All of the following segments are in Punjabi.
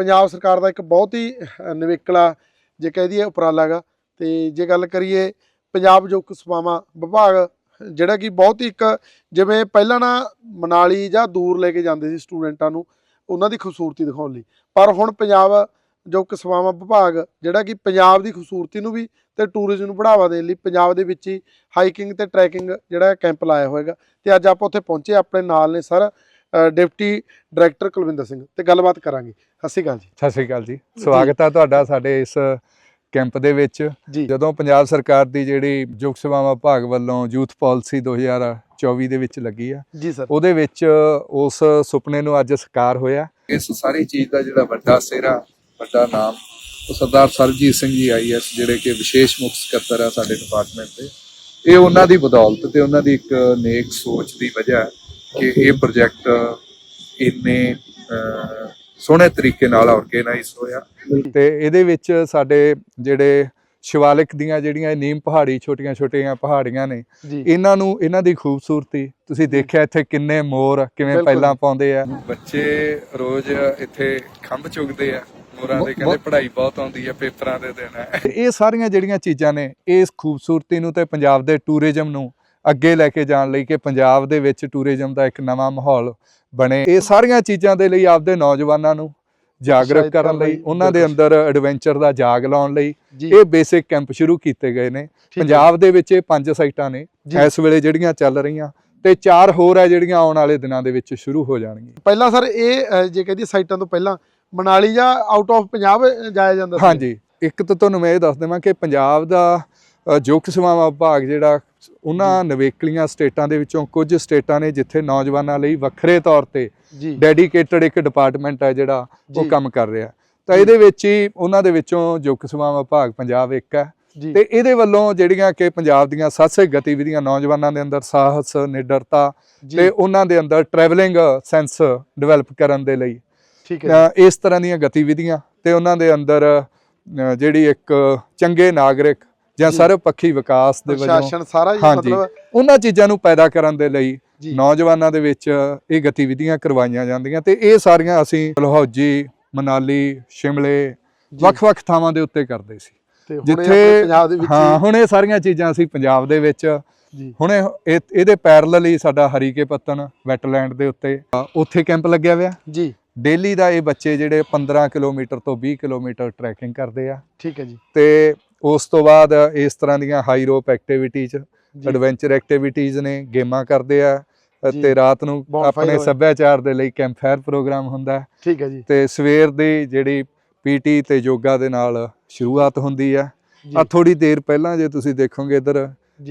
ਪੰਜਾਬ ਸਰਕਾਰ ਦਾ ਇੱਕ ਬਹੁਤ ਹੀ ਨਿਵੇਕਲਾ ਜੇ ਕਹਿ ਦਈਏ ਉਪਰਾਲਾ ਹੈਗਾ। ਤੇ ਜੇ ਗੱਲ ਕਰੀਏ ਪੰਜਾਬ ਯੁਵਕ ਸੇਵਾਵਾਂ ਵਿਭਾਗ, ਜਿਹੜਾ ਕਿ ਬਹੁਤ ਹੀ ਇੱਕ ਜਿਵੇਂ ਪਹਿਲਾਂ ਨਾ ਮਨਾਲੀ ਜਾਂ ਦੂਰ ਲੈ ਕੇ ਜਾਂਦੇ ਸੀ ਸਟੂਡੈਂਟਾਂ ਨੂੰ, ਉਹਨਾਂ ਦੀ ਖੂਬਸੂਰਤੀ ਦਿਖਾਉਣ ਲਈ। ਪਰ ਹੁਣ ਪੰਜਾਬ ਯੁਵਕ ਸੇਵਾਵਾਂ ਵਿਭਾਗ, ਜਿਹੜਾ ਕਿ ਪੰਜਾਬ ਦੀ ਖੂਬਸੂਰਤੀ ਨੂੰ ਵੀ ਤੇ ਟੂਰਿਜ਼ਮ ਨੂੰ ਬੜਾਵਾ ਦੇਣ ਲਈ ਪੰਜਾਬ ਦੇ ਵਿੱਚ ਹੀ ਹਾਈਕਿੰਗ ਤੇ ਟਰੈਕਿੰਗ ਜਿਹੜਾ ਕੈਂਪ ਲਾਇਆ ਹੋਏਗਾ ਤੇ ਅੱਜ ਆਪਾਂ ਉੱਥੇ ਪਹੁੰਚੇ, ਆਪਣੇ ਨਾਲ ਨੇ sir. Deputy director Kulwinder Singh ਤੇ ਗੱਲਬਾਤ ਕਰਾਂਗੇ। ਸਤਿ ਸ਼੍ਰੀ ਅਕਾਲ ਜੀ। ਸਤਿ ਸ਼੍ਰੀ ਅਕਾਲ ਜੀ। ਸਵਾਗਤ ਹੈ ਤੁਹਾਡਾ ਸਾਡੇ ਇਸ ਕੈਂਪ ਦੇ ਵਿੱਚ। ਜਦੋਂ ਪੰਜਾਬ ਸਰਕਾਰ ਦੀ ਜਿਹੜੀ ਯੁਗ ਸੇਵਾਵਾਂ ਵਿਭਾਗ ਵੱਲੋਂ ਯੂਥ ਪਾਲਿਸੀ 2024 ਦੇ ਵਿੱਚ ਲੱਗੀ ਆ ਜੀ ਸਰ। ਉਹਦੇ ਵਿੱਚ ਉਸ ਸੁਪਨੇ ਨੂੰ ਅੱਜ ਸਾਕਾਰ ਹੋਇਆ। ਇਸ ਸਾਰੀ ਚੀਜ਼ ਦਾ ਜਿਹੜਾ ਵੱਡਾ ਸਿਹਰਾ ਵੱਡਾ ਨਾਮ ਉਹ ਸਰਦਾਰ ਸਰਜੀਤ ਸਿੰਘ ਜੀ ਆਈਐਸ ਜਿਹੜੇ ਕਿ ਵਿਸ਼ੇਸ਼ ਮੁੱਖ ਸਕੱਤਰ ਆ ਸਾਡੇ ਡਿਪਾਰਟਮੈਂਟ ਦੇ ਇਹ ਉਹਨਾਂ ਦੀ ਬਦੌਲਤ ਤੇ ਉਹਨਾਂ ਦੀ ਇੱਕ ਨੇਕ ਸੋਚ ਦੀ ਵਜ੍ਹਾ ਹੈ। ਕਿ ਇਹ ਪ੍ਰੋਜੈਕਟ ਇੰਨੇ ਸੋਹਣੇ ਤਰੀਕੇ ਨਾਲ ਆਰਗੇਨਾਈਜ਼ ਹੋਇਆ। ਤੇ ਇਹਦੇ ਵਿੱਚ ਸਾਡੇ ਜਿਹੜੇ ਸ਼ਿਵਾਲਿਕ ਦੀਆਂ ਜਿਹੜੀਆਂ ਨੀਮ ਪਹਾੜੀ ਛੋਟੀਆਂ ਛੋਟੀਆਂ ਪਹਾੜੀਆਂ ਨੇ ਇਹਨਾਂ ਨੂੰ ਇਹਨਾਂ ਦੀ ਖੂਬਸੂਰਤੀ ਤੁਸੀਂ ਦੇਖਿਆ ਇੱਥੇ ਕਿੰਨੇ ਮੋਰ ਕਿਵੇਂ। ਪਹਿਲਾਂ ਪਾਉਂਦੇ ਆ? ਬੱਚੇ ਰੋਜ਼ ਇੱਥੇ ਖੰਭ ਚੁਗਦੇ ਆ ਮੋਰਾਂ ਦੇ ਕਹਿੰਦੇ ਪੜ੍ਹਾਈ ਬਹੁਤ ਆਉਂਦੀ ਆ ਪੇਪਰਾਂ ਦੇ ਦਿਨ। ਇਹ ਸਾਰੀਆਂ ਜਿਹੜੀਆਂ ਚੀਜ਼ਾਂ ਨੇ ਇਸ ਖੂਬਸੂਰਤੀ ਨੂੰ ਤੇ ਪੰਜਾਬ ਦੇ ਟੂਰਿਜ਼ਮ ਨੂੰ ਅੱਗੇ ਲੈ ਕੇ ਜਾਣ ਲਈ ਕਿ ਪੰਜਾਬ ਦੇ ਵਿੱਚ ਟੂਰਿਜ਼ਮ ਦਾ ਇੱਕ ਨਵਾਂ ਮਾਹੌਲ ਬਣੇ। ਇਹ ਸਾਰੀਆਂ ਚੀਜ਼ਾਂ ਦੇ ਲਈ ਆਪਦੇ ਨੌਜਵਾਨਾਂ ਨੂੰ ਜਾਗਰੂਕ ਕਰਨ ਲਈ ਉਹਨਾਂ ਦੇ। ਅੰਦਰ ਐਡਵੈਂਚਰ ਦਾ ਜਾਗ ਲਾਉਣ ਲਈ ਇਹ ਬੇਸਿਕ ਕੈਂਪ ਸ਼ੁਰੂ ਕੀਤੇ ਗਏ ਨੇ। ਪੰਜਾਬ ਦੇ ਵਿੱਚ ਇਹ ਪੰਜ ਸਾਈਟਾਂ ਨੇ। ਇਸ ਵੇਲੇ ਜਿਹੜੀਆਂ ਚੱਲ ਰਹੀਆਂ ਤੇ ਚਾਰ ਹੋਰ ਹੈ ਜਿਹੜੀਆਂ ਆਉਣ ਵਾਲੇ ਦਿਨਾਂ ਦੇ ਵਿੱਚ ਸ਼ੁਰੂ ਹੋ ਜਾਣਗੀਆਂ। ਪਹਿਲਾਂ ਸਰ ਇਹ ਜੇ ਕਹਦੀ ਸਾਈਟਾਂ ਤੋਂ ਪਹਿਲਾਂ ਮਨਾਲੀ ਜਾਂ ਆਊਟ ਆਫ ਪੰਜਾਬ ਜਾਇਆ ਜਾਂਦਾ ਸੀ? ਹਾਂਜੀ। ਇੱਕ ਤਾਂ ਤੁਹਾਨੂੰ ਮੈਂ ਇਹ ਦੱਸ ਦੇਵਾਂ ਕਿ ਪੰਜਾਬ ਦਾ ਯੁਵਕ ਸੇਵਾਵਾਂ ਵਿਭਾਗ ਜਿਹੜਾ ਉਹਨਾਂ ਨਵੇਕਲੀਆਂ ਸਟੇਟਾਂ ਦੇ ਵਿੱਚੋਂ ਕੁਝ ਸਟੇਟਾਂ ਨੇ ਜਿੱਥੇ ਨੌਜਵਾਨਾਂ ਲਈ ਵੱਖਰੇ ਤੌਰ ਤੇ ਡੈਡੀਕੇਟਡ ਇੱਕ ਡਿਪਾਰਟਮੈਂਟ ਹੈ ਜਿਹੜਾ ਉਹ। ਕੰਮ ਕਰ ਰਿਹਾ। ਤਾਂ। ਇਹਦੇ ਵਿੱਚ ਹੀ ਉਹਨਾਂ ਦੇ ਵਿੱਚੋਂ ਯੁਵਕ ਸੇਵਾਵਾਂ ਵਿਭਾਗ ਪੰਜਾਬ ਇੱਕ ਹੈ ਤੇ ਇਹਦੇ ਵੱਲੋਂ ਜਿਹੜੀਆਂ ਕਿ ਪੰਜਾਬ ਦੀਆਂ ਸਾਹਸਿਕ ਗਤੀਵਿਧੀਆਂ ਨੌਜਵਾਨਾਂ ਦੇ ਅੰਦਰ ਸਾਹਸ ਨਿਡਰਤਾ ਤੇ ਉਹਨਾਂ ਦੇ ਅੰਦਰ ਟਰੈਵਲਿੰਗ ਸੈਂਸ ਡਿਵੈਲਪ ਕਰਨ ਦੇ ਲਈ। ਠੀਕ ਹੈ ਇਸ ਤਰ੍ਹਾਂ ਦੀਆਂ ਗਤੀਵਿਧੀਆਂ ਤੇ ਉਹਨਾਂ ਦੇ ਅੰਦਰ ਜਿਹੜੀ ਇੱਕ ਚੰਗੇ ਨਾਗਰਿਕ ਜਾਂ ਜੀ। ਸਰਵਪੱਖੀ ਵਿਕਾਸ ਦੇ ਵਜੋਂ ਪ੍ਰਸ਼ਾਸਨ ਸਾਰਾ ਹੀ ਹਾਂਜੀ। ਮਤਲਬ ਉਹਨਾਂ ਚੀਜ਼ਾਂ ਨੂੰ ਪੈਦਾ ਕਰਨ ਦੇ ਲਈ ਜੀ ਨੌਜਵਾਨਾਂ ਦੇ ਵਿੱਚ ਇਹ ਗਤੀਵਿਧੀਆਂ ਕਰਵਾਈਆਂ ਜਾਂਦੀਆਂ ਤੇ ਇਹ ਸਾਰੀਆਂ ਅਸੀਂ ਡਲਹੌਜੀ ਮਨਾਲੀ ਸ਼ਿਮਲੇ ਜੀ। ਵੱਖ-ਵੱਖ ਥਾਵਾਂ ਦੇ ਉੱਤੇ ਕਰਦੇ ਸੀ ਜਿੱਥੇ ਪੰਜਾਬ ਦੇ ਵਿੱਚ ਹਾਂ ਹੁਣ ਇਹ ਸਾਰੀਆਂ ਚੀਜ਼ਾਂ ਅਸੀਂ ਪੰਜਾਬ ਦੇ ਵਿੱਚ ਜੀ ਹੁਣ ਇਹ ਇਹ- ਇਹਦੇ ਪੈਰਲਲ ਹੀ ਸਾਡਾ ਹਰੀਕੇ ਪੱਤਨ ਵੈਟਲੈਂਡ ਦੇ ਉੱਤੇ ਉੱਥੇ ਕੈਂਪ ਲੱਗਿਆ ਹੋਇਆ ਜੀ ਡੇਲੀ ਦਾ ਇਹ ਬੱਚੇ ਜਿਹੜੇ 15 ਕਿਲੋਮੀਟਰ ਤੋਂ 20 ਕਿਲੋਮੀਟਰ ਟਰੈਕਿੰਗ ਕਰਦੇ ਆ। ਠੀਕ ਹੈ ਜੀ। ਤੇ ਉਸ ਤੋਂ ਬਾਅਦ ਇਸ ਤਰ੍ਹਾਂ ਦੀਆਂ high rope activities adventure activities ਨੇ ਗੇਮਾਂ ਕਰਦੇ ਆ। ਤੇ ਰਾਤ ਨੂੰ ਆਪਣੇ। ਸੱਭਿਆਚਾਰ ਦੇ ਲਈ ਕੈਂਪ ਫਾਇਰ ਪ੍ਰੋਗਰਾਮ ਹੁੰਦਾ ਹੈ। ਠੀਕ ਹੈ ਜੀ। ਤੇ ਸਵੇਰ ਦੀ ਜਿਹੜੀ ਪੀਟੀ ਤੇ ਯੋਗਾ ਦੇ ਨਾਲ ਸ਼ੁਰੂਆਤ ਹੁੰਦੀ ਆ। ਜੀ। ਆ ਥੋੜੀ ਦੇਰ ਪਹਿਲਾਂ ਜੇ ਤੁਸੀਂ ਦੇਖੋਗੇ ਇਧਰ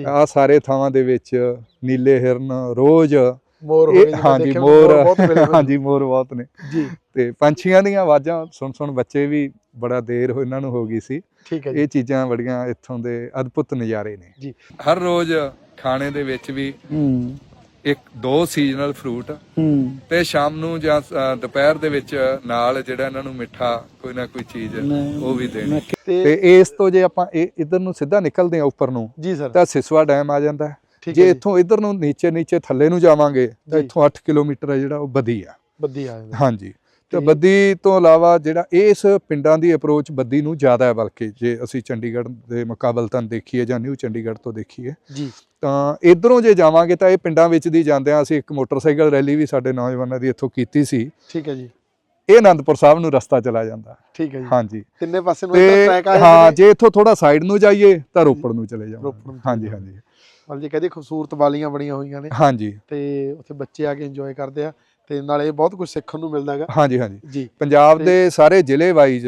ਆ ਸਾਰੇ ਥਾਵਾਂ ਦੇ ਵਿੱਚ ਨੀਲੇ ਹਿਰਨ ਰੋਜ਼ ਮੋਰ ਹੋਏ ਇਹ ਜਿੱਦਾਂ ਹਾਂਜੀ ਮੋਰ ਬਹੁਤ ਮਿਲੇ ਹੋਏ ਹਾਂਜੀ ਮੋਰ ਬਹੁਤ ਨੇ। ਜੀ। ਤੇ ਪੰਛੀਆਂ ਦੀਆਂ ਆਵਾਜ਼ਾਂ ਸੁਣ ਸੁਣ ਬੱਚੇ ਵੀ ਬੜਾ ਦੇਰ ਹੋ ਇਹਨਾਂ ਨੂੰ ਹੋ ਗਈ ਸੀ। ਠੀਕ ਹੈ ਜੀ। ਇਹ ਚੀਜ਼ਾਂ ਬੜੀਆਂ ਇੱਥੋਂ ਦੇ ਅਦਭੁਤ ਨਜ਼ਾਰੇ ਨੇ। ਜੀ। ਹਰ ਰੋਜ਼ ਖਾਣੇ ਦੇ ਵਿੱਚ ਵੀ ਹੂੰ। ਇੱਕ ਦੋ ਸੀਜ਼ਨਲ ਫਰੂਟ ਹੂੰ। ਤੇ ਸ਼ਾਮ ਨੂੰ ਜਾਂ ਦੁਪਹਿਰ ਦੇ ਵਿੱਚ ਨਾਲ ਜਿਹੜਾ ਇਹਨਾਂ ਨੂੰ ਮਿੱਠਾ ਕੋਈ ਨਾ ਕੋਈ ਚੀਜ਼ ਉਹ ਵੀ ਦੇਣੀ। ਤੇ ਇਸ ਤੋਂ ਜੇ ਆਪਾਂ ਇਹ ਇਧਰ ਨੂੰ ਸਿੱਧਾ ਨਿਕਲਦੇ ਆ ਉੱਪਰ ਨੂੰ ਜੀ ਸਰ। ਤਾਂ ਸਿਸਵਾ ਡੈਮ ਆ ਜਾਂਦਾ। ਹੈ। ਜੇ ਇੱਥੋਂ ਇਧਰ ਨੂੰ ਨੀਚੇ ਨੀਚੇ ਥੱਲੇ ਨੂੰ ਜਾਵਾਂਗੇ ਤਾਂ। ਇੱਥੋਂ 8 ਕਿਲੋਮੀਟਰ ਹੈ ਜਿਹੜਾ ਉਹ ਬੱਦੀ ਆ। ਬੱਦੀ ਆ ਜਾਂਦਾ ਹਾਂਜੀ। ਤੇ ਬੱਦੀ ਤੋਂ ਇਲਾਵਾ ਜਿਹੜਾ ਇਸ ਪਿੰਡਾਂ ਦੀ ਅਪਰੋਚ ਬੱਦੀ ਨੂੰ ਜ਼ਿਆਦਾ ਹੈ ਬਲਕਿ ਜੇ ਅਸੀਂ ਚੰਡੀਗੜ੍ਹ ਦੇ ਮੁਕਾਬਲਤਨ ਦੇਖੀਏ ਜਾਂ ਨਿਊ ਚੰਡੀਗੜ੍ਹ ਤੋਂ ਦੇਖੀਏ ਜੀ। ਤਾਂ ਇਧਰੋਂ ਜੇ ਜਾਵਾਂਗੇ ਤਾਂ ਇਹ ਪਿੰਡਾਂ ਵਿੱਚ ਦੀ ਜਾਂਦਿਆਂ ਅਸੀਂ ਇੱਕ ਮੋਟਰਸਾਈਕਲ ਰੈਲੀ ਵੀ ਸਾਡੇ ਨੌਜਵਾਨਾਂ ਦੀ ਇੱਥੋਂ ਕੀਤੀ ਸੀ। ਠੀਕ ਹੈ ਜੀ। ਇਹ ਆਨੰਦਪੁਰ ਸਾਹਿਬ ਨੂੰ ਰਸਤਾ ਚਲਾ ਜਾਂਦਾ। ਠੀਕ ਹੈ ਜੀ। ਹਾਂਜੀ। ਤਿੰਨੇ ਪਾਸੇ ਨੂੰ ਟਰੈਕ ਆ ਹਾਂ ਜਾਂਦੇ ਜੇ ਇੱਥੋਂ ਥੋੜਾ ਸਾਈਡ ਨੂੰ ਜਾਈਏ ਤਾਂ ਰੋਪੜ ਨੂੰ ਚਲੇ ਜਾਵਾਂਗੇ। ਹਾਂਜੀ ਹਾਂਜੀ। ਮਤਲਬ ਜੇ ਕਹਦੇ ਖੂਬਸੂਰਤ ਵਾਲੀਆਂ ਬਣੀਆਂ ਹੋਈਆਂ ਨੇ। ਹਾਂਜੀ। ਤੇ ਉੱਥੇ ਬੱਚੇ ਆ ਕੇ ਇੰਜੋਏ ਕਰਦੇ ਆ ਤੇ ਨਾਲੇ ਬਹੁਤ ਕੁਝ ਸਿੱਖਣ ਨੂੰ ਮਿਲਦਾ ਹੈਗਾ। ਹਾਂਜੀ ਹਾਂਜੀ। ਜੀ। ਪੰਜਾਬ ਦੇ ਸਾਰੇ ਜ਼ਿਲ੍ਹੇ ਵਾਈਜ਼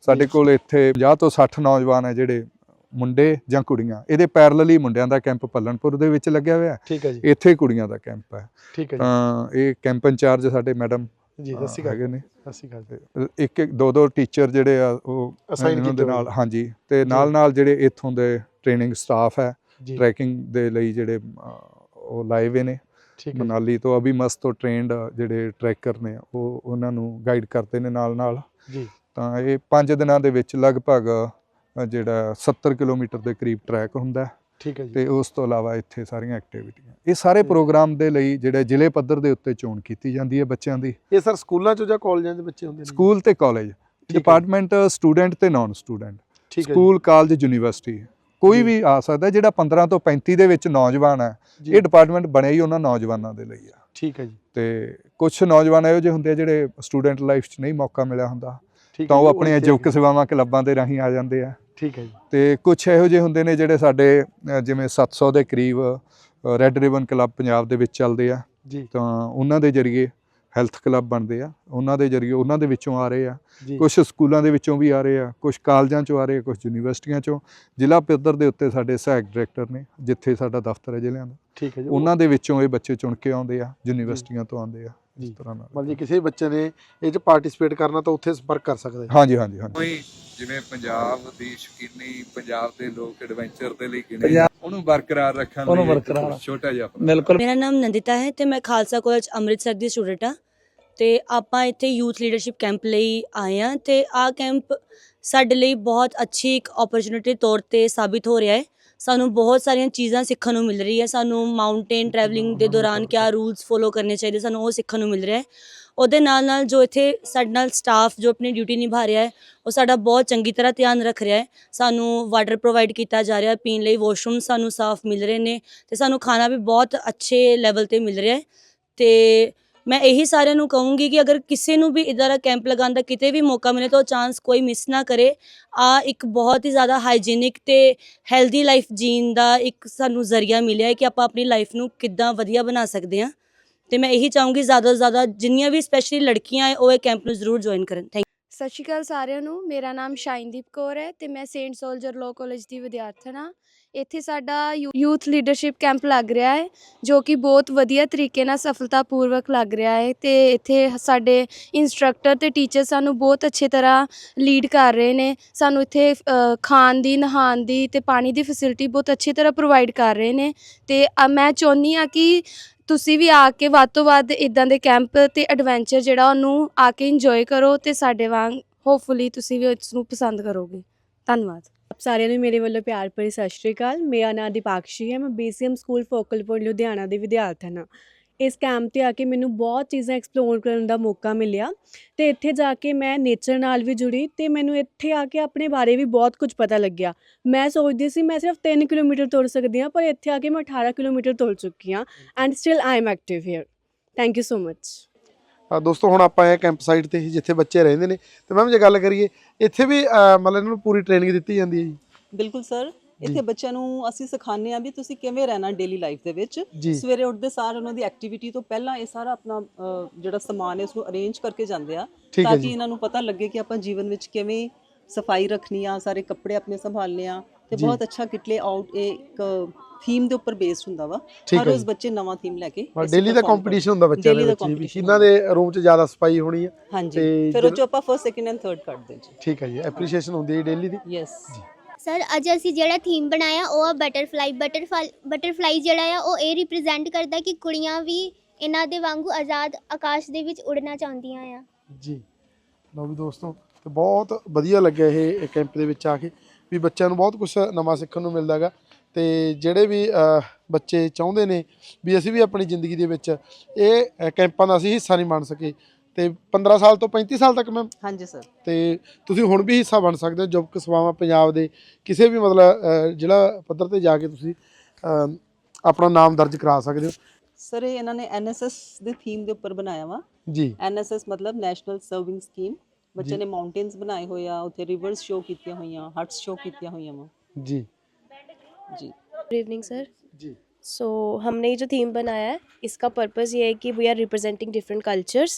ਸਾਡੇ। ਕੋਲ ਇੱਥੇ 50 ਤੋਂ 60 ਨੌਜਵਾਨ ਹੈ ਜਿਹੜੇ ਮੁੰਡੇ ਜਾਂ ਕੁੜੀਆਂ। ਇਹਦੇ ਪੈਰਲਲ ਹੀ ਮੁੰਡਿਆਂ ਦਾ ਕੈਂਪ ਪੱਲਣਪੁਰ ਦੇ ਵਿੱਚ ਲੱਗਿਆ ਹੋਇਆ। ਹੈ ਠੀਕ ਹੈ ਜੀ। ਇੱਥੇ ਕੁੜੀਆਂ ਦਾ ਕੈਂਪ ਹੈ। ਠੀਕ ਹੈ ਜੀ। ਤਾਂ ਇਹ ਕੈਂਪ ਇੰਚਾਰਜ ਸਾਡੇ ਮੈਡਮ ਜੀ ਸਤਿ ਸ਼੍ਰੀ ਅਕਾਲ। ਨੇ। ਸਤਿ ਸ਼੍ਰੀ ਅਕਾਲ ਇੱਕ ਇੱਕ ਦੋ ਦੋ ਟੀਚਰ ਜਿਹੜੇ ਆ ਉਹ ਦੇ ਕੀਤੇ ਨਾਲ। ਹਾਂਜੀ ਤੇ ਨਾਲ ਨਾਲ ਜਿਹੜੇ ਇੱਥੋਂ ਦੇ ਟ੍ਰੇਨਿੰਗ ਸਟਾਫ ਹੈ ਟਰੈਕਿੰਗ ਦੇ ਲਈ ਜਿਹੜੇ ਉਹ ਲਾਏ ਹੋਏ ਨੇ। ਮਨਾਲੀ ਤੋਂ ਅਭਿਮਸ ਤੋਂ ਟ੍ਰੇਨਡ ਜਿਹੜੇ ਟਰੈਕਰ ਨੇ ਉਹ ਉਹਨਾਂ ਨੂੰ ਗਾਈਡ ਕਰਦੇ ਨੇ ਨਾਲ ਨਾਲ ਜੀ। ਤਾਂ ਇਹ 5 ਦਿਨਾਂ ਦੇ ਵਿੱਚ ਲਗਭਗ ਜਿਹੜਾ 70 ਕਿਲੋਮੀਟਰ ਦੇ ਕਰੀਬ ਟਰੈਕ ਹੁੰਦਾ ਠੀਕ ਹੈ ਜੀ। ਤੇ ਉਸ ਤੋਂ ਇਲਾਵਾ ਇੱਥੇ ਸਾਰੀਆਂ ਐਕਟੀਵਿਟੀਆਂ ਇਹ ਸਾਰੇ ਪ੍ਰੋਗਰਾਮ ਦੇ ਲਈ ਜਿਹੜੇ ਜ਼ਿਲ੍ਹੇ ਪੱਧਰ ਦੇ ਉੱਤੇ ਚੋਣ ਕੀਤੀ ਜਾਂਦੀ ਹੈ ਬੱਚਿਆਂ ਦੀ। ਇਹ ਸਰ ਸਕੂਲਾਂ ਚੋਂ ਜਾਂ ਕਾਲਜਾਂ ਦੇ ਬੱਚੇ ਹੁੰਦੇ ਨੇ? ਸਕੂਲ ਤੇ ਕਾਲਜ। ਡਿਪਾਰਟਮੈਂਟ ਸਟੂਡੈਂਟ ਤੇ non student school college university ਕੋਈ। ਵੀ ਆ ਸਕਦਾ ਜਿਹੜਾ 15 ਤੋਂ 35 ਦੇ ਵਿੱਚ ਨੌਜਵਾਨ ਹੈ ਇਹ ਡਿਪਾਰਟਮੈਂਟ ਬਣਿਆ ਹੀ ਉਹਨਾਂ ਨੌਜਵਾਨਾਂ ਦੇ ਲਈ ਆ। ਠੀਕ ਹੈ ਜੀ। ਤੇ ਕੁਝ ਨੌਜਵਾਨ ਇਹੋ ਜਿਹੇ ਹੁੰਦੇ ਆ ਜਿਹੜੇ ਸਟੂਡੈਂਟ ਲਾਈਫ 'ਚ ਨਹੀਂ ਮੌਕਾ ਮਿਲਿਆ ਹੁੰਦਾ। ਤਾਂ ਉਹ ਜੀ, ਆਪਣੀਆਂ ਇੱਥੇ ਜੋਕ ਸੇਵਾਵਾਂ ਕਲੱਬਾਂ ਦੇ ਰਾਹੀਂ ਆ ਜਾਂਦੇ ਆ। ਠੀਕ ਹੈ ਜੀ। ਤੇ ਕੁਝ ਇਹੋ ਜਿਹੇ ਹੁੰਦੇ ਨੇ ਜਿਹੜੇ ਸਾਡੇ ਜਿਵੇਂ 700 ਦੇ ਕਰੀਬ ਰੈੱਡ ਰਿਬਨ ਕਲੱਬ ਪੰਜਾਬ ਦੇ ਵਿੱਚ ਚੱਲਦੇ ਆ। ਜੀ। ਤਾਂ ਉਹਨਾਂ ਦੇ ਜਰੀਏ ਹੈਲਥ ਕਲੱਬ ਬਣਦੇ ਆ ਉਹਨਾਂ ਦੇ ਜਰੀਏ ਉਹਨਾਂ ਦੇ ਵਿੱਚੋਂ ਆ ਰਹੇ ਆ। ਕੁਝ ਸਕੂਲਾਂ ਦੇ ਵਿੱਚੋਂ ਵੀ ਆ ਰਹੇ ਆ ਕੁਝ ਕਾਲਜਾਂ ਚੋਂ ਆ ਰਹੇ ਆ ਕੁਝ ਯੂਨੀਵਰਸਿਟੀਆਂ ਚੋਂ। ਜ਼ਿਲ੍ਹਾ ਪੱਧਰ ਦੇ ਉੱਤੇ ਸਾਡੇ ਸਹਾਇਕ ਡਾਇਰੈਕਟਰ ਨੇ ਜਿੱਥੇ ਸਾਡਾ ਦਫ਼ਤਰ ਹੈ ਜ਼ਿਲ੍ਹਿਆਂ ਦਾ। ਠੀਕ ਹੈ ਜੀ। ਉਹਨਾਂ ਦੇ ਵਿੱਚੋਂ ਇਹ ਬੱਚੇ ਚੁਣ ਕੇ ਆਉਂਦੇ ਆ ਯੂਨੀਵਰਸਿਟੀਆਂ ਤੋਂ ਆਉਂਦੇ ਆ। ਇਸ ਤਰ੍ਹਾਂ ਨਾਲ। ਮਤਲਬ ਜੇ ਕਿਸੇ ਬੱਚੇ ਨੇ ਇਹ ਚ ਪਾਰਟਿਸਿਪੇਟ ਕਰਨਾ ਤਾਂ ਉੱਥੇ ਸੰਪਰਕ ਕਰ ਸਕਦਾ ਹੈ ਹਾਂਜੀ ਹਾਂਜੀ ਹਾਂਜੀ। ਕੋਈ ਜਿਵੇਂ ਪੰਜਾਬ ਦੀ ਸ਼ਕੀਨੀ ਪੰਜਾਬ ਦੇ ਲੋਕ ਐਡਵੈਂਚਰ ਦੇ ਲਈ ਗਿਣੇ ਉਹਨੂੰ ਬਰਕਰਾਰ ਰੱਖਣ ਲਈ ਛੋਟਾ ਜਿਹਾ ਬਿਲਕੁਲ। ਮੇਰਾ ਨਾਮ ਨੰਦਿਤਾ ਹੈ ਤੇ ਮੈਂ ਖਾਲਸਾ ਕਾਲਜ ਅੰਮ੍ਰਿਤਸਰ ਦੀ ਸਟੂਡੈਂਟ ਆ ਤੇ ਆਪਾਂ ਇੱਥੇ ਯੂਥ ਲੀਡਰਸ਼ਿਪ ਕੈਂਪ ਲਈ ਆਏ ਆ ਤੇ ਆ ਕੈਂਪ ਸਾਡੇ ਲਈ ਬਹੁਤ ਅੱਛੀ ਇੱਕ ਓਪਰਚ्युनिटी ਤੌਰ ਤੇ ਸਾਬਿਤ ਹੋ ਰਿਹਾ ਹੈ। ਸਾਨੂੰ ਬਹੁਤ ਸਾਰੀਆਂ ਚੀਜ਼ਾਂ ਸਿੱਖਣ ਨੂੰ ਮਿਲ ਰਹੀ ਹੈ। ਸਾਨੂੰ ਮਾਊਂਟੇਨ ਟਰੈਵਲਿੰਗ ਦੇ ਦੌਰਾਨ ਕਿਆ ਰੂਲਸ ਫੋਲੋ ਕਰਨੇ ਚਾਹੀਦੇ ਸਾਨੂੰ ਉਹ ਸਿੱਖਣ ਨੂੰ ਮਿਲ ਰਿਹਾ ਹੈ। ਉਹਦੇ ਨਾਲ ਨਾਲ ਜੋ ਇੱਥੇ ਸਾਡੇ ਨਾਲ ਸਟਾਫ ਜੋ ਆਪਣੀ ਡਿਊਟੀ ਨਿਭਾ ਰਿਹਾ ਹੈ, ਉਹ ਸਾਡਾ ਬਹੁਤ ਚੰਗੀ ਤਰ੍ਹਾਂ ਧਿਆਨ ਰੱਖ ਰਿਹਾ ਹੈ। ਸਾਨੂੰ ਵਾਟਰ ਪ੍ਰੋਵਾਈਡ ਕੀਤਾ ਜਾ ਰਿਹਾ, ਪੀਣ ਲਈ ਵਾਸ਼ਰੂਮ ਸਾਨੂੰ ਸਾਫ਼ ਮਿਲ ਰਹੇ ਨੇ ਤੇ ਸਾਨੂੰ ਖਾਣਾ ਵੀ ਬਹੁਤ ਅੱਛੇ ਲੈਵਲ ਤੇ ਮਿਲ ਰਿਹਾ ਹੈ। ਤੇ ਮੈਂ ਇਹੀ ਸਾਰਿਆਂ ਨੂੰ ਕਹੂੰਗੀ ਕਿ ਅਗਰ ਕਿਸੇ ਨੂੰ ਵੀ ਇਦਾਂ ਦਾ ਕੈਂਪ ਲਗਾਉਣ ਦਾ ਕਿਤੇ ਵੀ ਮੌਕਾ ਮਿਲੇ ਤਾਂ ਉਹ ਚਾਂਸ ਕੋਈ ਮਿਸ ਨਾ ਕਰੇ। ਆ ਇੱਕ ਬਹੁਤ ਹੀ ਜ਼ਿਆਦਾ ਹਾਈਜੀਨਿਕ ਤੇ ਹੈਲਦੀ ਲਾਈਫ ਜੀਣ ਦਾ ਇੱਕ ਸਾਨੂੰ ਜ਼ਰੀਆ ਮਿਲਿਆ ਹੈ ਕਿ ਆਪਾਂ ਆਪਣੀ ਲਾਈਫ ਨੂੰ ਕਿੱਦਾਂ ਵਧੀਆ ਬਣਾ ਸਕਦੇ ਹਾਂ। ਤੇ ਮੈਂ ਇਹੀ ਚਾਹੂੰਗੀ ਜ਼ਿਆਦਾ ਤੋਂ ਜ਼ਿਆਦਾ ਜਿੰਨੀਆਂ ਵੀ ਸਪੈਸ਼ਲੀ ਲੜਕੀਆਂ ਹੈ ਉਹ ਇਹ ਕੈਂਪ ਨੂੰ ਜ਼ਰੂਰ ਜੁਆਇਨ ਕਰਨ। ਥੈਂਕ ਸਤਿ ਸ਼੍ਰੀ ਅਕਾਲ ਸਾਰਿਆਂ ਨੂੰ ਮੇਰਾ ਨਾਮ ਸ਼ਾਇਨਦੀਪ ਕੌਰ ਹੈ ਤੇ ਮੈਂ ਸੇਂਟ ਸੋਲਜਰ ਲਾਅ ਕਾਲਜ ਦੀ ਵਿਦਿਆਰਥਣ ਹਾਂ ਇੱਥੇ ਸਾਡਾ ਯੂਥ ਲੀਡਰਸ਼ਿਪ ਕੈਂਪ ਲੱਗ ਰਿਹਾ ਹੈ ਜੋ ਕਿ ਬਹੁਤ ਵਧੀਆ ਤਰੀਕੇ ਨਾਲ ਸਫਲਤਾਪੂਰਵਕ ਲੱਗ ਰਿਹਾ ਹੈ ਤੇ ਇੱਥੇ ਸਾਡੇ ਇੰਸਟ੍ਰਕਟਰ ਤੇ ਟੀਚਰ ਸਾਨੂੰ ਬਹੁਤ ਅੱਛੇ ਤਰ੍ਹਾਂ ਲੀਡ ਕਰ ਰਹੇ ਨੇ। ਸਾਨੂੰ ਇੱਥੇ ਖਾਣ ਦੀ ਨਹਾਉਣ ਦੀ ਤੇ ਪਾਣੀ ਦੀ ਫੈਸਿਲਿਟੀ ਬਹੁਤ ਅੱਛੀ ਤਰ੍ਹਾਂ ਪ੍ਰੋਵਾਈਡ ਕਰ ਰਹੇ ਨੇ ਤੇ ਅ, ਮੈਂ ਚਾਹੁੰਦੀ ਹਾਂ ਕਿ ਤੁਸੀਂ ਵੀ ਆ ਕੇ ਵੱਧ ਤੋਂ ਵੱਧ ਇਦਾਂ ਦੇ ਕੈਂਪ ਤੇ ਐਡਵੈਂਚਰ ਜਿਹੜਾ ਉਹਨੂੰ ਆ ਕੇ ਇੰਜੋਏ ਕਰੋ ਤੇ ਸਾਡੇ ਵਾਂਗ ਹੋਪਫੁਲੀ ਤੁਸੀਂ ਵੀ ਇਸ ਨੂੰ ਪਸੰਦ ਕਰੋਗੇ। ਧੰਨਵਾਦ। ਆਪ ਸਾਰਿਆਂ ਨੂੰ ਮੇਰੇ ਵੱਲੋਂ ਪਿਆਰ ਭਰੀ ਸਤਿ ਸ਼੍ਰੀ ਅਕਾਲ। ਮੇਰਾ ਨਾਮ ਦੀਪਾਕਸ਼ੀ ਹੈ। ਮੈਂ ਬੀਸੀਐਮ ਸਕੂਲ ਫੋਕਲਪੁਰ, ਲੁਧਿਆਣਾ ਦੀ ਵਿਦਿਆਰਥਣ ਹਾਂ। ਇਸ ਕੈਂਪ ਤੇ ਆ ਕੇ ਮੈਨੂੰ ਬਹੁਤ ਚੀਜ਼ਾਂ ਐਕਸਪਲੋਰ ਕਰਨ ਦਾ ਮੌਕਾ ਮਿਲਿਆ ਤੇ ਇੱਥੇ ਜਾ ਕੇ ਮੈਂ ਨੇਚਰ ਨਾਲ ਵੀ ਜੁੜੀ ਤੇ ਮੈਨੂੰ ਇੱਥੇ ਆ ਕੇ ਆਪਣੇ ਬਾਰੇ ਵੀ ਬਹੁਤ ਕੁਝ ਪਤਾ ਲੱਗਿਆ। ਮੈਂ ਸੋਚਦੀ ਸੀ ਮੈਂ ਸਿਰਫ 3 ਕਿਲੋਮੀਟਰ ਤੁਰ ਸਕਦੀ ਹਾਂ ਪਰ ਇੱਥੇ ਆ ਕੇ ਮੈਂ 18 ਕਿਲੋਮੀਟਰ ਤੁਰ ਚੁੱਕੀ ਹਾਂ and still I am active here thank you so much ਦੋਸਤੋ ਹੁਣ ਆਪਾਂ ਇਹ ਕੈਂਪ ਸਾਈਟ ਤੇ ਜਿੱਥੇ ਬੱਚੇ ਰਹਿੰਦੇ ਨੇ ਤੇ ਮੈਮ ਜੇ ਗੱਲ ਕਰੀਏ ਇੱਥੇ ਵੀ ਮਤਲਬ ਇਹਨਾਂ ਨੂੰ ਪੂਰੀ ਟ੍ਰੇਨਿੰਗ ਦਿੱਤੀ ਜਾਂਦੀ ਹੈ ਜੀ? ਬਿਲਕੁਲ ਸਰ ਇੱਥੇ ਬੱਚਿਆਂ ਨੂੰ ਅਸੀਂ ਸਿਖਾਉਂਦੇ ਆ ਵੀ ਤੁਸੀਂ ਕਿਵੇਂ ਰਹਿਣਾ ਡੇਲੀ ਲਾਈਫ ਦੇ ਵਿੱਚ। ਜੀ। ਸਵੇਰੇ ਉੱਠਦੇ ਸਾਰ ਉਹਨਾਂ ਦੀ ਐਕਟੀਵਿਟੀ ਤੋਂ ਪਹਿਲਾਂ ਇਹ ਸਾਰਾ ਆਪਣਾ ਜਿਹੜਾ ਸਮਾਨ ਹੈ ਉਸ ਨੂੰ ਅਰੇਂਜ ਕਰਕੇ ਜਾਂਦੇ ਆ। ਤਾਂ ਕਿ ਜੀ। ਇਹਨਾਂ ਨੂੰ ਪਤਾ ਲੱਗੇ ਕਿ ਆਪਾਂ ਜੀਵਨ ਵਿੱਚ ਕਿਵੇਂ ਸਫ਼ਾਈ ਰੱਖਣੀ ਆ ਸਾਰੇ ਕੱਪੜੇ ਆਪਣੇ ਸੰਭਾਲਨੇ ਆ। ਤੇ ਜੀ। ਬਹੁਤ ਅੱਛਾ ਕਿਟਲੇ ਆਊਟ ਇੱਕ ਥੀਮ ਦੇ ਉੱਪਰ ਬੇਸਡ ਹੁੰਦਾ ਵਾ। ਹਰ ਰੋਜ਼ ਜੀ। ਬੱਚੇ ਨਵਾਂ ਥੀਮ ਲੈ ਕੇ ਡੇਲੀ ਦਾ ਕੰਪੀਟੀਸ਼ਨ ਹੁੰਦਾ ਬੱਚਿਆਂ ਦੇ ਵਿੱਚ ਕਿੰਨਾਂ ਦੇ ਰੂਮ 'ਚ ਜ਼ਿਆਦਾ ਸਫ਼ਾਈ ਹੋਣੀ ਕਰਦੇ। ਹਾਂਜੀ। ਤੇ ਫਿਰ ਉਹ ਚ ਆਪਾਂ ਫਰਸਟ ਸੈਕਿੰਡ ਐਂਡ ਥਰਡ ਕੱਢਦੇ ਜੀ। ਠੀਕ ਹੈ ਜੀ ਐਪਰੀਸ਼ੀਏਸ਼ਨ ਹੁੰਦੀ ਹੈ ਡੇਲੀ ਦੀ। ਯੈਸ ਸਰ, ਅੱਜ ਅਸੀਂ ਜਿਹੜਾ ਥੀਮ ਬਣਾਇਆ, ਉਹ ਆ ਬਟਰਫਲਾਈ ਬਟਰਫਲਾਈ ਬਟਰਫਲਾਈ ਜਿਹੜਾ ਆ, ਉਹ ਇਹ ਰਿਪਰੈਜ਼ੈਂਟ ਕਰਦਾ ਕਿ ਕੁੜੀਆਂ ਵੀ ਇਹਨਾਂ ਦੇ ਵਾਂਗੂ ਆਜ਼ਾਦ ਆਕਾਸ਼ ਦੇ ਵਿੱਚ ਉੜਨਾ ਚਾਹੁੰਦੀਆਂ ਆ। ਜੀ। ਲਓ ਵੀ ਦੋਸਤੋ, ਤੇ ਬਹੁਤ ਵਧੀਆ ਲੱਗਿਆ ਇਹ ਕੈਂਪ ਦੇ ਵਿੱਚ ਆ ਕੇ। ਵੀ ਬੱਚਿਆਂ ਨੂੰ ਬਹੁਤ ਕੁਝ ਨਵਾਂ ਸਿੱਖਣ ਨੂੰ ਮਿਲਦਾ ਗਾ ਤੇ ਜਿਹੜੇ ਵੀ ਬੱਚੇ ਚਾਹੁੰਦੇ ਨੇ ਵੀ ਅਸੀਂ ਵੀ ਆਪਣੀ ਜ਼ਿੰਦਗੀ ਦੇ ਵਿੱਚ ਇਹ ਕੈਂਪਾਂ ਦਾ ਅਸੀਂ ਹਿੱਸਾ ਨਹੀਂ ਬਣ ਸਕੇ। ਤੇ 15 ਸਾਲ ਤੋਂ 35 ਸਾਲ ਤੱਕ ਮੈਂ ਹਾਂਜੀ ਸਰ ਤੇ ਤੁਸੀਂ ਹੁਣ ਵੀ ਹਿੱਸਾ ਬਣ ਸਕਦੇ ਹੋ ਜੁਬਕ ਸੇਵਾਵਾਂ ਪੰਜਾਬ ਦੇ ਕਿਸੇ ਵੀ ਮਤਲਬ ਅ, ਜ਼ਿਲ੍ਹਾ ਪੱਧਰ ਤੇ ਜਾ ਕੇ ਤੁਸੀਂ ਅ, ਆਪਣਾ ਨਾਮ ਦਰਜ ਕਰਾ ਸਕਦੇ ਹੋ ਸਰ ਇਹ ਇਹਨਾਂ ਨੇ ਐਨਐਸਐਸ ਦੇ ਥੀਮ ਦੇ ਉੱਪਰ ਬਣਾਇਆ ਵਾ ਜੀ ਐਨਐਸਐਸ ਮਤਲਬ ਨੈਸ਼ਨਲ ਸਰਵਿੰਗ ਸਕੀਮ ਜੀ। ਬੱਚੇ ਨੇ ਮਾਊਂਟੇਨਸ ਬਣਾਏ ਹੋਏ ਆ ਉੱਥੇ ਰਿਵਰਸ ਸ਼ੋ ਕੀਤੀਆਂ ਹੋਈਆਂ ਹਟਸ ਸ਼ੋ ਕੀਤੀਆਂ ਹੋਈਆਂ ਵਾ ਜੀ ਜੀ गुड इवनिंग सर जी सो हमने ये जो थीम बनाया है इसका पर्पज़ ये है कि we are representing different cultures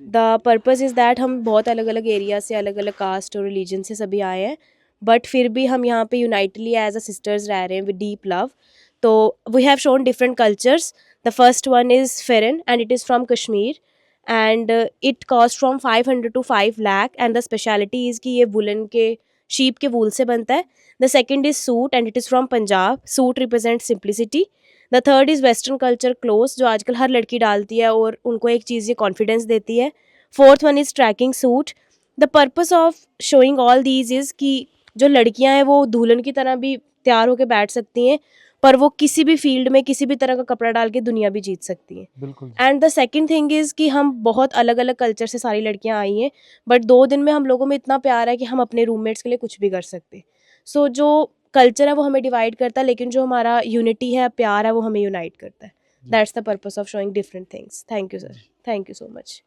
the purpose is that हम बहुत अलग अलग एरिया से अलग अलग कास्ट और रिलीजन से सभी आए हैं बट फिर भी हम यहाँ पे यूनाइटली एज अ सिस्टर्स रह रहे हैं विद डीप लव तो we have shown different cultures the first one is pheran and it is from Kashmir and it cost from 500 to five lakh and the speciality is कि ये वुलन के शीप के वूल से बनता है. The second is suit and it is from Punjab suit represents simplicity. The third is western culture clothes जो आजकल हर लड़की डालती है और उनको एक चीज़ ये कॉन्फिडेंस देती है। Fourth one is tracking suit the purpose of showing all these is कि जो लड़कियाँ हैं वो दुल्हन की तरह भी तैयार होकर बैठ सकती हैं पर वो किसी भी फ़ील्ड में किसी भी तरह का कपड़ा डाल के दुनिया भी जीत सकती है। And the second thing is कि हम बहुत अलग अलग कल्चर से सारी लड़कियाँ आई हैं बट दो दिन में हम लोगों में इतना प्यार है कि हम अपने रूममेट्स के लिए कुछ भी कर सकते। सो so, जो कल्चर है वो हमें डिवाइड करता है लेकिन जो हमारा यूनिटी है प्यार है वो हमें यूनाइट करता है that's the purpose of showing different things thank you sir thank you so much